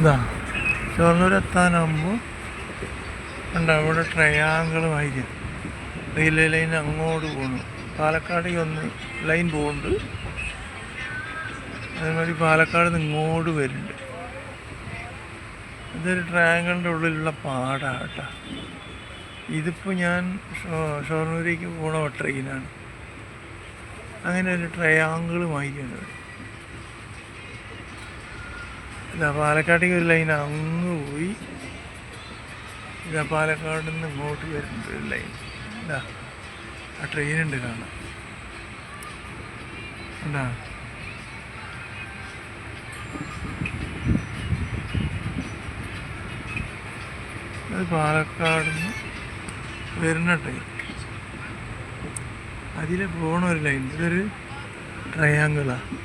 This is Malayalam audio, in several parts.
ഇതാ ഷൊർണൂർ എത്താനാകുമ്പോൾ ഉണ്ട് അവിടെ ട്രയാങ്കിളുമായിരിക്കും റെയിൽവേ ലൈൻ അങ്ങോട്ട് പോകുന്നു പാലക്കാട് ഒന്ന് ലൈൻ പോകുന്നുണ്ട് അതേമാതിരി പാലക്കാട് നിന്ന് ഇങ്ങോട്ട് വരുന്നുണ്ട്. ഇതൊരു ട്രയാങ്കിളിന്റെ ഉള്ളിലുള്ള പാടാണ് കേട്ടോ. ഇതിപ്പോൾ ഞാൻ ഷൊർണൂരേക്ക് പോണ ട്രെയിനാണ് അങ്ങനെ ഒരു ട്രയാങ്കിളുമായിരിക്കും ഇവിടെ ഇതാ പാലക്കാട്ടേക്ക് ഒരു ലൈൻ അങ്ങ് പോയി. ഇതാ പാലക്കാട് നിന്ന് ഇങ്ങോട്ട് വരുന്നുണ്ട് ഒരു ലൈൻ ഇതാ ആ ട്രെയിനുണ്ട് കാണാം ഉണ്ടാ അത് പാലക്കാട് നിന്ന് വരുന്ന ട്രെയിൻ അതിൽ പോകണ ഒരു ലൈൻ ഇതൊരു ട്രയാങ്കിളാണ്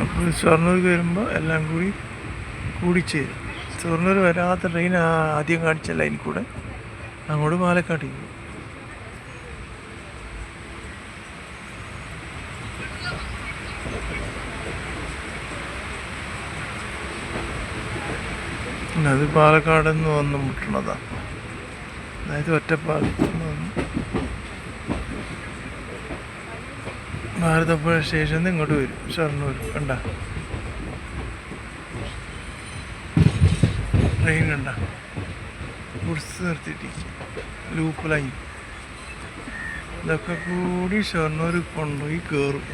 അപ്പോൾ ഷൊർണൂർക്ക് വരുമ്പോൾ എല്ലാം കൂടി കൂടിച്ചേരും. ഷൊർണൂർ വരാത്ത ട്രെയിൻ ആദ്യം കാണിച്ച ലൈൻ കൂടെ അങ്ങോട്ട് പാലക്കാട്ടേക്ക് പോകും. അത് പാലക്കാട് നിന്ന് വന്ന് മുട്ടണതാണ് അതായത് ഒറ്റപ്പാലത്ത് നിന്ന് വന്ന് ഭാരതപ്പുഴ സ്റ്റേഷനിൽ നിന്ന് ഇങ്ങോട്ട് വരും. ഷൊർണൂർ. കണ്ട? ട്രെയിൻ കണ്ട? ഗുഡ്സ് നിർത്തിയിട്ടിരിക്കും ലൂപ്പ് ലൈൻ ഇതൊക്കെ കൂടി ഷൊർണൂർ കൊണ്ടുപോയി കയറും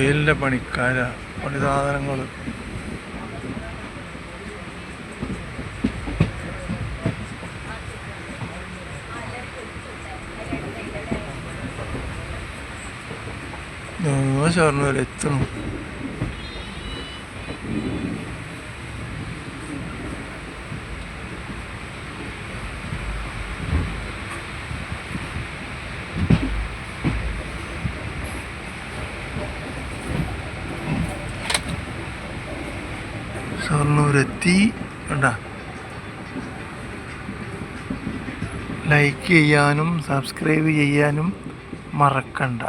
റെയിലിന്റെ പണിക്കാരാ പണിസാധനങ്ങൾ ഷൊർണൂർ എത്തണം. ഷൊർണൂരെത്തി. കണ്ടാ? ലൈക്ക് ചെയ്യാനും സബ്സ്ക്രൈബ് ചെയ്യാനും മറക്കണ്ട.